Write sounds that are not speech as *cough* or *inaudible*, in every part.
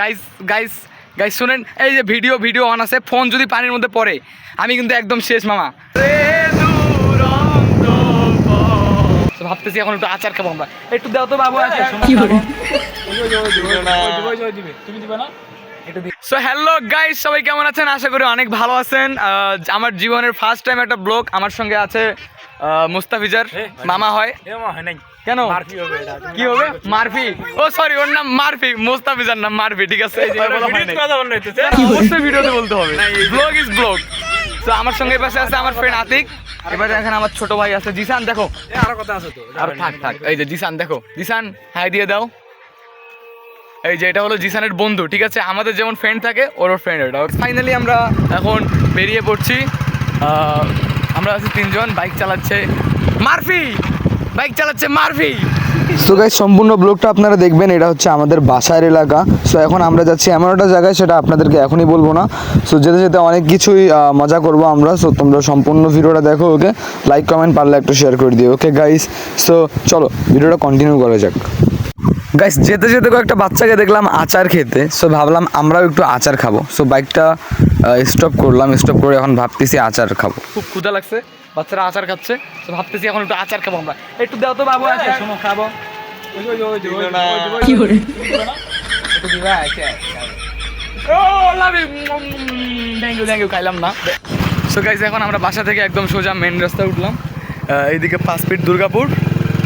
Guys guys guys শুনেন এই যে ভিডিও ভিডিও অন আছে ফোন যদি পানির মধ্যে পড়ে আমি কিন্তু একদম শেষ মামা। তো ভাবতেছি এখন একটু আচার খাব আমরা। একটু দাও তো বাবু আচার কি করে সো হ্যালো গাইস সবাই কেমন আছেন? আশা করি অনেক ভালো আছেন। আমার জীবনের ফার্স্ট টাইম একটা ব্লগ আমার সঙ্গে আছে মুস্তাফিজার মামা হয়। কেন? কি হবে? মারফি? ও সরি ওর নাম মারফি। মুস্তাফিজার নাম মারফি ঠিক আছে? হয়। অবশ্যই ভিডিওতে বলতে হবে। Blog is blog. তো আমার সঙ্গে পাশে আছে আমার ফ্রেন্ড আতিক। এবারে এখানে আমার ছোট ভাই আছে। জিসান দেখো। আরও কথা আছে তো। আর থাক থাক। এই যে জিসান দেখো। জিসান হাই দিয়ে দাও। এই যে এটা হলো জিসানের বন্ধু ঠিক আছে? আমাদের যেমন ফ্রেন্ড থাকে ওর ফ্রেন্ড এটা ফাইনালি আমরা এখন বেরিয়ে পড়ছি। আমরা আছি তিনজন বাইক চালাচ্ছে মারফি! বাইক চালাচ্ছে মারফি সো গাইজ সম্পূর্ণ ব্লগটা আপনারা দেখবেন, এটা হচ্ছে আমাদের বাসার এলাকা। সো এখন আমরা যাচ্ছি এমন একটা জায়গায়, সেটা আপনাদেরকে এখনই বলব না। সো যেতে যেতে অনেক কিছুই মজা করব আমরা। সো তোমরা সম্পূর্ণ ভিডিওটা দেখো, ওকে? লাইক কমেন্ট পারলে একটু শেয়ার করে দিও ওকে গাইস সো চলো, ভিডিওটা কন্টিনিউ করা যাক। গাইস যেতে যেতে একটা বাচ্চাকে দেখলাম আচার খেতে। সো ভাবলাম আমরাও একটু আচার খাব। সো বাইকটা স্টপ করলাম স্টপ করে এখন ভাবতেছি আচার খাব। খুব ক্ষুধা লাগছে বাচ্চারা আচার খাচ্ছে তো ভাবতেছি এখন একটু আচার খাব আমরা। একটু দাও তো বাবু আচার। শোনো খাব। কি করে? থ্যাংক ইউ থ্যাংক ইউ খাইলাম না। সো গাইস এখন আমরা বাসা থেকে একদম সোজা মেন রাস্তায় উঠলাম। এইদিকে পাঁচ ফিট দুর্গাপুর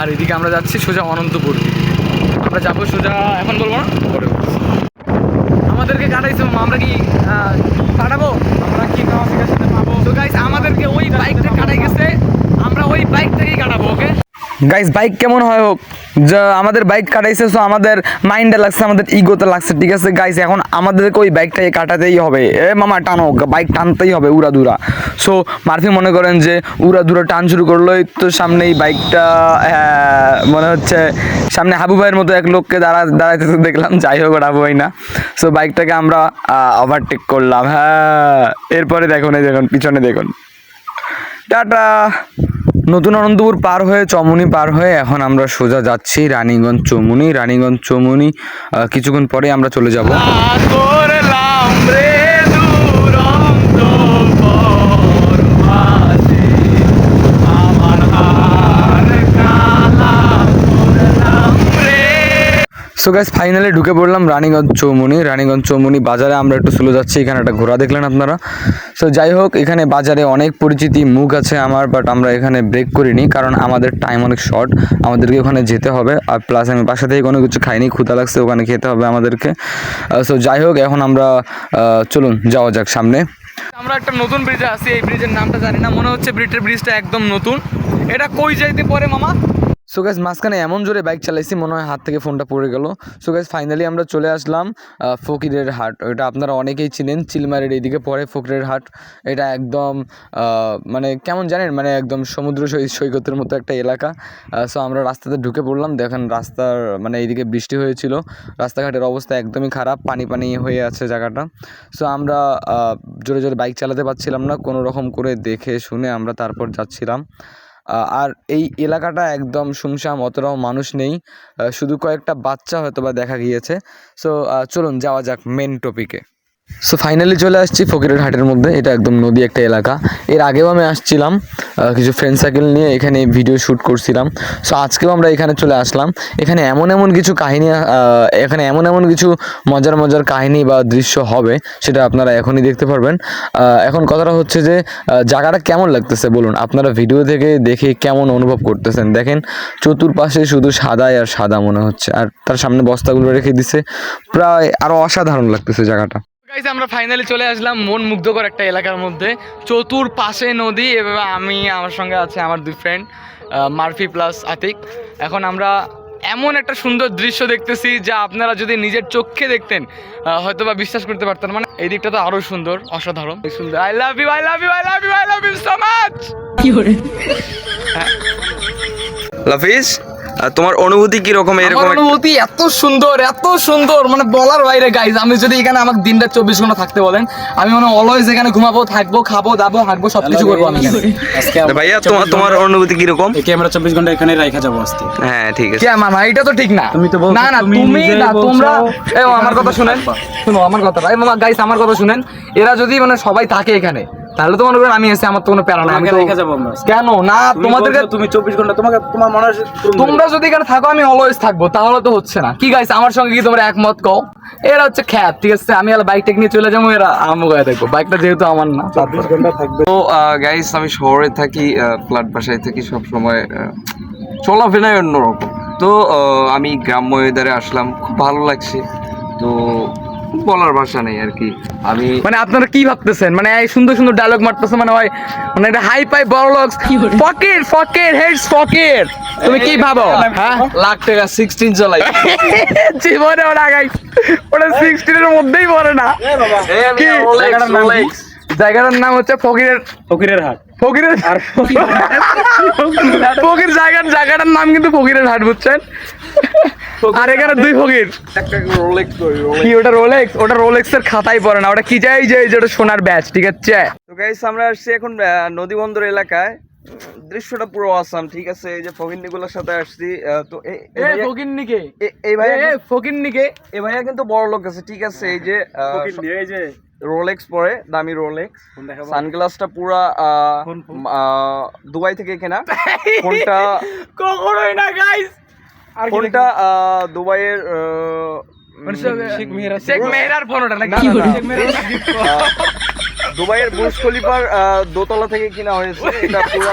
আর এদিকে আমরা যাচ্ছি সোজা অনন্তপুর দিকে। আমরা যাব সোজা এখন বলব না? পরে আমাদেরকে কাটাইছে মামা, আমরা কি কাটাবো, আমরা কি কাওয়াসাকির সাথে পাবো? তো গাইস আমাদেরকে ওই বাইকটা কাটাই গেছে, আমরা ওই বাইক থেকেই কাটাবো ওকে গাইস বাইক কেমন হয় হোক আমাদের বাইক কাটাইছে সো আমাদের মাইন্ডে লাগছে আমাদের ইগোতে লাগছে ঠিক আছে? গাইস এখন আমাদেরকে ওই বাইকটাকে কাটাতেই হবে। এ মামা টানো বাইক টানতেই হবে উড়া দুরা সো মারফি মনে করেন যে উড়া দুরা টান শুরু করলোই তো সামনে এই বাইকটা হ্যাঁ, মনে হচ্ছে সামনে হাবু ভাইয়ের মতো এক লোককে দাঁড়া দাঁড়াইতে দেখলাম যাই হোক হাবু ভাই না। সো বাইকটাকে আমরা ওভারটেক করলাম হ্যাঁ। এরপরে দেখুন এই দেখুন পিছনে দেখুন। টাটা! নতুন আনন্দপুর পার হয়ে, চমুনি পার হয়ে এখন আমরা সোজা যাচ্ছি রানীগঞ্জ চমুনি। রানীগঞ্জ চমুনি কিছুক্ষণ পরে আমরা চলে যাব। সো গাইস ফাইনালি ঢুকে পড়লাম রানীগঞ্জ চৌমুনি। রানীগঞ্জ চৌমুনি বাজারে আমরা একটু স্লো যাচ্ছি, এখানে একটা ঘোরা দেখলেন আপনারা। সো যাই হোক, এখানে বাজারে অনেক পরিচিতি, মুখ আছে আমার বাট আমরা এখানে ব্রেক করিনি, কারণ আমাদের টাইম অনেক শর্ট আমাদেরকে ওখানে যেতে হবে, আর প্লাস আমি বাসা থেকে কোনো কিছু খাইনি, ক্ষুধা লাগছে, ওখানে খেতে হবে আমাদেরকে। সো যাই হোক, এখন আমরা চলুন, যাওয়া যাক সামনে। আমরা একটা নতুন ব্রিজে আছি, এই ব্রিজের নামটা জানি না, মনে হচ্ছে ব্রিটের ব্রিজটা একদম নতুন। এটা কই যাইতে পরে মামা? সো গাইজ মাঝখানে এমন জোরে বাইক চালাইছি, মনে হয় হাত থেকে ফোনটা পড়ে গেল। সো গাইজ ফাইনালি আমরা চলে আসলাম ফকিরের হাট। এটা আপনারা অনেকেই চিনেন, চিলমারের এইদিকে পরে ফকিরের হাট। এটা একদম মানে কেমন জানেন মানে একদম সমুদ্র সৈকতের মতো একটা এলাকা। সো আমরা রাস্তাতে ঢুকে পড়লাম, দেখেন রাস্তার মানে এইদিকে বৃষ্টি হয়েছিল। রাস্তাঘাটের অবস্থা একদমই খারাপ, পানি পানি হয়ে আছে জায়গাটা। সো আমরা জোরে জোরে বাইক চালাতে পারছিলাম না, কোনো রকম করে দেখে, শুনে আমরা তারপর যাচ্ছিলাম। আর এই এলাকাটা একদম শুনশাম অতটাও মানুষ নেই। শুধু কয়েকটা বাচ্চা হয়তো বা দেখা গিয়েছে। সো চলুন যাওয়া যাক মেন টপিকে সো ফাইনালি চলে আসছি ফকিরের হাটের মধ্যে। এটা একদম নদী একটা এলাকা। এর আগেও আমি আসছিলাম কিছু ফ্রেন্ড সার্কেল নিয়ে এখানে ভিডিও শ্যুট করছিলাম। সো আজকেও আমরা এখানে চলে আসলাম। এখানে এমন এমন কিছু কাহিনী এখানে এমন এমন কিছু মজার মজার কাহিনী বা দৃশ্য হবে, সেটা আপনারা এখনই দেখতে পারবেন। এখন কথাটা হচ্ছে যে জায়গাটা কেমন লাগতেছে বলুন? আপনারা ভিডিও থেকে দেখে কেমন অনুভব করতেছেন? দেখেন, চতুর্পাশে শুধু সাদাই আর সাদা মনে হচ্ছে। আর তার সামনে বস্তাগুলো রেখে দিছে। প্রায় আরও অসাধারণ লাগতেছে জায়গাটা। গাইস আমরা ফাইনালি চলে আসলাম মন মুগ্ধকর একটা এলাকার মধ্যে। চতুর পাশে নদী এভাবে আমি আমার সঙ্গে আছে আমার দুই ফ্রেন্ড মারফি প্লাস আতিক। এখন আমরা এমন একটা সুন্দর দৃশ্য দেখতেছি যা আপনারা যদি নিজের চোখে দেখতেন হয়তো বা বিশ্বাস করতে পারতেন। মানে এই দিকটা তো আরও সুন্দর অসাধারণ। সুন্দর। I love you I love you I love you I love you so much কি করে? লাফিজ আর তোমার অনুভূতি কি রকম এরকম অনুভূতি এত সুন্দর এত সুন্দর। মানে বলার বাইরে গাইজ আমি যদি এখানে আমাকে দিনটা চব্বিশ ঘণ্টা থাকতে বলেন আমি মানে অলওয়েজ এখানে ঘুমাবো থাকব খাব দাবো হাঁটবো সবকিছু করব আমি ভাইয়া তোমার তোমার অনুভূতি কি রকম একে আমরা চব্বিশ ঘণ্টা এখানে রাখা যাব আজকে। হ্যাঁ ঠিক আছে। কে মামা এটা তো ঠিক না। তুমি তো না না তুমি না তোমরা এই আমার কথা শুনেন। শুনো আমার কথা। ভাই মামা গাইস আমার কথা শুনেন। এরা যদি মানে সবাই থাকে এখানে তাহলে তো মনে করেন আমি এসে আমার তো কোনো প্যারা নাই আমি তো রেখে যাব আমরা। আজকে। কেন? না তুমি তোমাদেরকে তুমি চব্বিশ ঘণ্টা তোমাকে তোমার মনে হয় তোমরা যদি এখানে থাকো আমি অলওয়েজ থাকব তাহলে তো হচ্ছে না। কি গাইছে আমার সঙ্গে কি তোমরা একমত কও? এরা হচ্ছে খ্যাত ঠিক আছে? আমি আর বাইক নিয়ে চলে যাব এরা আরাম গায়ে দেখব। বাইকটা যেহেতু আমার না চব্বিশ ঘণ্টা থাকবে। তো গাইস আমি শহরে থাকি ফ্ল্যাট বাসায় থাকি সব সময় চলাফেরাই অন্যরকম। তো আমি গ্রাম্য ওয়েদারে আসলাম খুব ভালো লাগছে। তো বলার ভাষা নেই আর কি। আমি মানে আপনারা কি ভাবতেছেন? মানে এই সুন্দর সুন্দর ডায়লগ মারতেছে মানে হয় মানে এটা হাই পাই বড় লোক ফকির ফকির হেডস ফকির তুমি কি ভাবো? হ্যাঁ? লাখ টাকা সিক্সটিন চালাই জীবনে ওটা গাই ওটা সিক্সটিনের মধ্যেই পড়ে না। কি? জায়গাটার নাম কি? জায়গাটার নাম হচ্ছে ফকিরের ফকিরের হাট। ফকিরের ফকির জায়গার জায়গাটার নাম কিন্তু ফকিরের হাট বুঝছেন? আর এখানে দুই ফকির। কি ওটা রোলেক্স ওটা রোলেক্স এর খাতায় পড়ে না ওটা কি যাই যে এই যে ওটা সোনার ব্যাচ ঠিক আছে? তো গাইস আমরা আসছি এখন নদী বন্দর এলাকায়। দৃশ্যটা পুরো আসাম ঠিক আছে? এই যে ফকিন্নিগুলোর সাথে আসছি তো এই- এই এ ভাইয়া- ফকির নিকে এ- এই ভাইয়া এ এই ভাইয়া কিন্তু বড় লোক আছে ঠিক আছে? এই যে এই যে। রোলেক্স পরে দামি রোলেক্স সানগ্লাসটা পুরা দুবাই থেকে কেনা। ফোনটা *laughs* কখনোই না গাইস ফোনটা দুবাইয়ের আহ, উম, শেখ মেহেরা শেখ মেহরার ফোন ওটা নাকি? না, না, না। আহ, দুবাইয়ের বুর্জ খলিফার দোতলা থেকে কিনা হয়েছে। এটা পুরো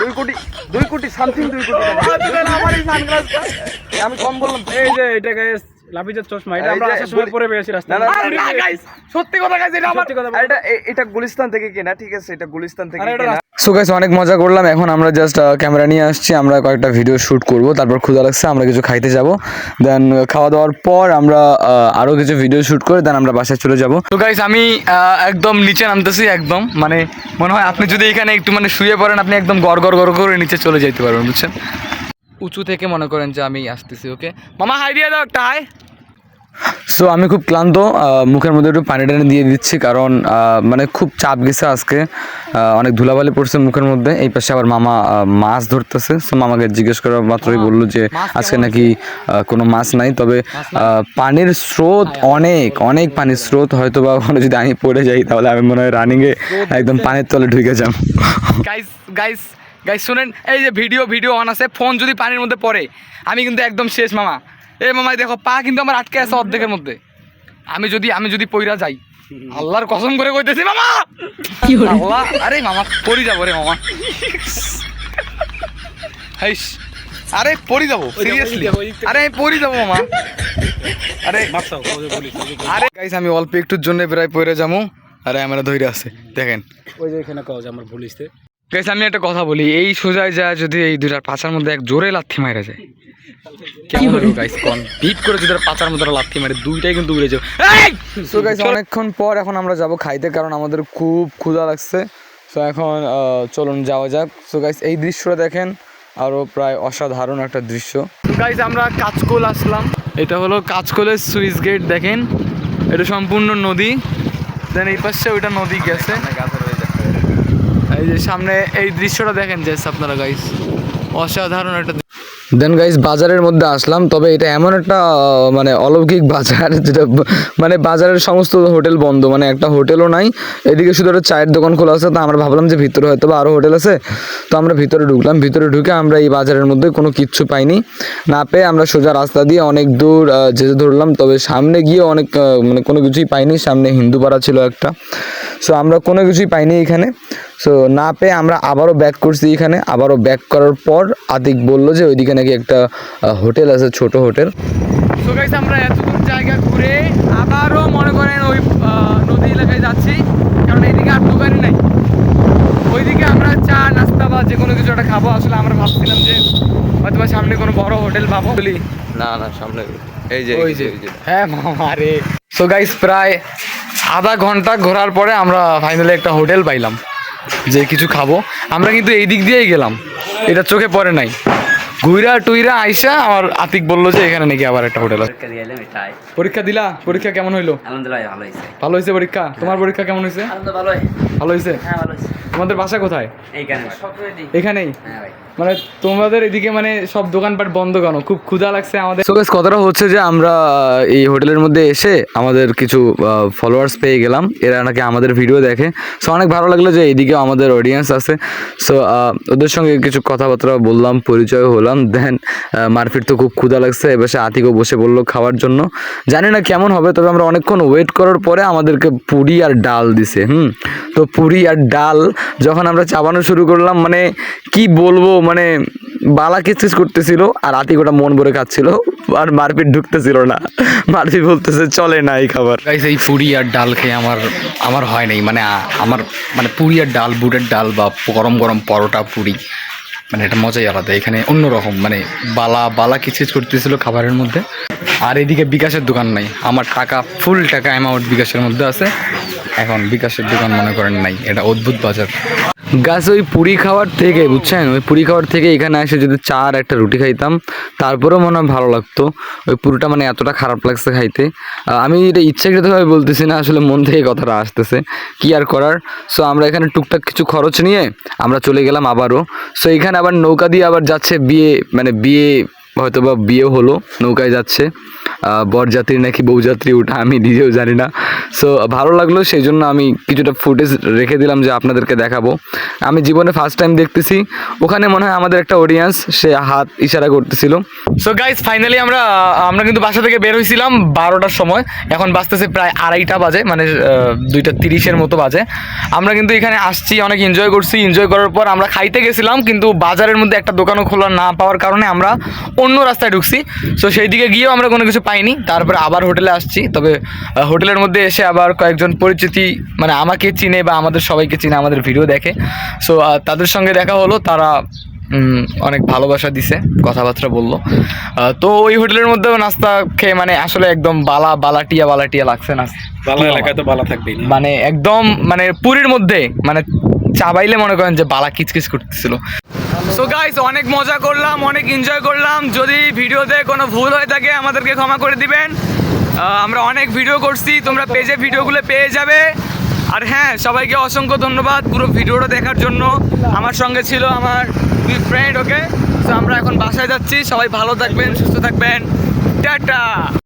দুই কোটি দুই কোটি সামথিং দুই কোটি আমি কম বললাম। এই যে এটা গাইস লাভিজার চশমা এটা আমরা আসার সময় পরে পেয়েছি না, রাস্তায় না, না গাইস সত্যি কথা গাইস এটা আমার। এটা এটা গুলিস্তান থেকে কেনা ঠিক আছে এটা গুলিস্তান থেকে কেনা। সো গাইস অনেক মজা করলাম এখন আমরা জাস্ট ক্যামেরা নিয়ে আসছি আমরা কয়েকটা ভিডিও শ্যুট করব তারপর ক্ষুধা লাগছে আমরা কিছু খাইতে যাব। দেন খাওয়া দাওয়ার পর আমরা আহ, আরও কিছু ভিডিও শ্যুট করে দেন আমরা বাসায় চলে যাব। তো গাইস আমি একদম নিচে নামতেছি একদম মানে মনে হয় আপনি যদি এখানে একটু মানে শুয়ে পড়েন আপনি একদম গড় গড় গড় করে নিচে চলে যেতে পারবেন বুঝছেন? উঁচু থেকে মনে করেন যে আমি আসতেছি ওকে মামা হাই দিয়ে দাও একটা হাই। সো আমি খুব ক্লান্ত মুখের মধ্যে একটু পানি টানি দিয়ে দিচ্ছি কারণ মানে খুব চাপ গেছে আজকে। অনেক ধুলাবালি পড়ছে মুখের মধ্যে। এই পাশে আবার মামা মাছ ধরতেছে। সো মামাকে জিজ্ঞেস করা মাত্রই বলল যে আজকে নাকি কোনো মাছ নাই। তবে পানির স্রোত অনেক অনেক পানির স্রোত। হয়তো বা ওখানে যদি আমি পড়ে যাই তাহলে আমি মনে হয় রানিংয়ে একদম পানির তলে ঢুকে যাম গাইস গাইস গাইস শুনেন এই যে ভিডিও ভিডিও অন আছে ফোন যদি পানির মধ্যে পড়ে আমি কিন্তু একদম শেষ মামা। এই মামাই দেখো পা কিন্তু আমার আটকে আছে অর্ধেকের মধ্যে। আমি যদি আমি যদি পইরা যাই আল্লাহর কসম করে কইতেছি মামা! আল্লাহ! আরে মামা পড়ি যাব রে মামা। হাইস। আরে পড়ি যাব সিরিয়াসলি আরে পড়ি যাব মামা। আরে আরে গাইস আমি অল্প একটুর জন্য প্রায় পড়ে যাব। আরে আমার ধৈর্য আছে দেখেন। ওই যে এখানে কও যে আমার ভুল হইছে। গাইস আমি একটা কথা বলি এই সোজায় যা যদি এই দুটার পাচার মধ্যে এক জোরে লাথি মারা যায়। কেমন হবে গাইস কোন বিট করে যদি পাচার মধ্যে লাথি মারে দুইটাই কিন্তু উড়ে যাবে। সো গাইস অনেকক্ষণ পর এখন আমরা যাব খাইতে কারণ আমাদের খুব ক্ষুধা লাগছে। সো এখন চলুন যাওয়া যাক। সো গাইস এই দৃশ্যটা দেখেন আরও প্রায় অসাধারণ একটা দৃশ্য। গাইস আমরা কাজকোল আসলাম। এটা হলো কাজকোলের সুইচ গেট দেখেন। এটা সম্পূর্ণ নদী। দেন এই পাশে ওইটা নদী গেছে। এই যে সামনে এই দৃশ্যটা দেখেন জাস্ট আপনারা গাইস অসাধারণ একটা দেন গাইস বাজারের মধ্যে আসলাম। তবে এটা এমন একটা মানে অলৌকিক বাজার, *laughs* যেটা মানে বাজারের সমস্ত হোটেল বন্ধ। মানে একটা হোটেলও নাই। এদিকে শুধু একটা চায়ের দোকান খোলা আছে। তো আমরা ভাবলাম যে ভিতরে হয়তো বা আরও হোটেল আছে। তো আমরা ভিতরে ঢুকলাম। ভিতরে ঢুকে আমরা এই বাজারের মধ্যে কোনো কিচ্ছু পাইনি। না পেয়ে আমরা সোজা রাস্তা দিয়ে অনেক দূর যেতে ধরলাম। তবে সামনে গিয়ে অনেক মানে কোনো কিছুই পাইনি। সামনে হিন্দু পাড়া ছিল একটা। সো আমরা কোনো কিছুই পাইনি এখানে। সো না পেয়ে আমরা আবারও ব্যাক করছি এখানে। আবারও ব্যাক করার পর আতিক বলল যে ওইদিকে নাকি একটা হোটেল আছে ছোট হোটেল তো গাইস আমরা এতদূর জায়গা ঘুরে আবারও মনে করেন ওই নদী এলাকায় যাচ্ছি। কারণ এদিকে আর দোকানই নাই। ওইদিকে আমরা চা নাস্তা বা যে কোনো কিছু একটা খাব। আসলে আমরা ভাবছিলাম যে হয়তো সামনে কোনো বড় হোটেল পাবো। বলি না না সামনে এই যে ওই যে। হ্যাঁ মামা রে। সো গাইস প্রায় আধা ঘণ্টা ঘোরার পরে আমরা ফাইনালি একটা হোটেল পাইলাম যে কিছু খাব। আমরা কিন্তু এই দিক দিয়েই গেলাম। এটা চোখে পড়ে নাই। ঘুইরা টুইরা আইসা আমার আতিক বলল যে এখানে নাকি আবার একটা হোটেল আছে। পরীক্ষা দিলা? পরীক্ষা কেমন হইল? ভালো হয়েছে পরীক্ষা? তোমার পরীক্ষা কেমন হয়েছে ভালো হয়েছে হ্যাঁ ভালো হয়েছে তোমাদের বাসা কোথায়? এখানেই? হ্যাঁ মানে তোমাদের এদিকে মানে সব দোকানপাট বন্ধ কেন? খুব ক্ষুধা লাগছে আমাদের। সোকেস কথাটা হচ্ছে যে আমরা এই হোটেলের মধ্যে এসে আমাদের কিছু ফলোয়ার্স পেয়ে গেলাম। এরা নাকি আমাদের ভিডিও দেখে। সো অনেক ভালো লাগল যে এইদিকেও আমাদের অডিয়েন্স আছে। সো ওদের সঙ্গে কিছু কথাবার্তা বললাম পরিচয় হলাম। দেন মারফিট তো খুব ক্ষুধা লাগছে। এবার সে আতিকও বসে বলল খাওয়ার জন্য। জানি না কেমন হবে তবে আমরা অনেকক্ষণ ওয়েট করার পরে আমাদেরকে পুরি আর ডাল দিছে হুম? তো পুরি আর ডাল যখন আমরা চাবানো শুরু করলাম মানে কি বলব মানে বালা কিচকিচ করতেছিল আর আতিক ওটা মন ভরে খাচ্ছিল আর মারপিট ঢুকতেছিল না। মারপিট বলতেছে, চলে না এই খাবার। এই পুরি আর ডাল খেয়ে আমার আমার হয় নাই। মানে আমার মানে পুরি আর ডাল, বুটের ডাল বা গরম গরম পরোটা, পুরি মানে এটা মজাই আলাদা। এখানে অন্যরকম মানে বালা বালা কিচকিচ করতেছিল খাবারের মধ্যে। আর এদিকে বিকাশের দোকান নাই। আমার টাকা ফুল টাকা অ্যামাউন্ট বিকাশের মধ্যে আছে। এখন বিকাশের দোকান মনে করেন নাই, এটা অদ্ভুত বাজার। গাছ ওই পুরি খাওয়ার থেকে, বুঝছেন? ওই পুরি খাওয়ার থেকে এখানে এসে যদি চা আর একটা রুটি খাইতাম, তারপরেও মনে হয় ভালো লাগতো। ওই পুরিটা মানে এতটা খারাপ লাগছে খাইতে। আমি এটা ইচ্ছাকৃতভাবে বলতেছি না, আসলে মন থেকে কথাটা আসতেছে। কি আর করার? সো আমরা এখানে টুকটাক কিছু খরচ নিয়ে আমরা চলে গেলাম আবারও। সো এখানে আবার নৌকা দিয়ে আবার যাচ্ছে বিয়ে মানে বিয়ে হয়তো বা বিয়ে হলো, নৌকায় যাচ্ছে। বরযাত্রী নাকি বউযাত্রী ওটা আমি নিজেও জানি না। সো ভালো লাগল সেই জন্য আমি কিছুটা ফুটেজ রেখে দিলাম যে আপনাদেরকে দেখাবো। আমি জীবনে ফার্স্ট টাইম দেখতেছি, ওখানে মনে হয় আমাদের একটা অডিয়েন্স সে হাত ইশারা করতেছিল। সো গাইজ ফাইনালি আমরা আমরা কিন্তু বাসা থেকে বের হয়েছিলাম বারোটার সময়। এখন বাজতেছে প্রায় আড়াইটা বাজে মানে দুইটা তিরিশের মতো বাজে। আমরা কিন্তু এখানে আসছি, অনেক এনজয় করছি। এনজয় করার পর আমরা খাইতে গেছিলাম, কিন্তু বাজারের মধ্যে একটা দোকানও খোলা না পাওয়ার কারণে আমরা অন্য রাস্তায় ঢুকছি। সো সেই দিকে গিয়েও আমরা কোনো কিছু পাইনি। তারপরে আবার হোটেলে আসছি। তবে হোটেলের মধ্যে এসে আবার কয়েকজন পরিচিতি মানে আমাকে চিনে বা আমাদের সবাইকে চিনে আমাদের ভিডিও দেখে। সো তাদের সঙ্গে দেখা হলো। তারা অনেক ভালোবাসা দিছে কথাবার্তা বলল। তো ওই হোটেলের মধ্যেও নাস্তা খেয়ে মানে আসলে একদম বালা বালাটিয়া বালাটিয়া লাগছে না। বালা এলাকায় তো বালা থাকবেই না। মানে একদম মানে পুরীর মধ্যে মানে চাবাইলে মনে করেন যে বালা কিচকিচ করতেছিল। সো গাইস অনেক মজা করলাম, অনেক এনজয় করলাম। যদি ভিডিওতে কোনো ভুল হয়ে থাকে, আমাদেরকে ক্ষমা করে দিবেন। আমরা অনেক ভিডিও করছি, তোমরা পেজে ভিডিওগুলো পেয়ে যাবে। আর হ্যাঁ সবাইকে অসংখ্য ধন্যবাদ পুরো ভিডিওটা দেখার জন্য। আমার সঙ্গে ছিল আমার দুই ফ্রেন্ড ওকে তো আমরা এখন বাসায় যাচ্ছি। সবাই ভালো থাকবেন, সুস্থ থাকবেন। টাটা!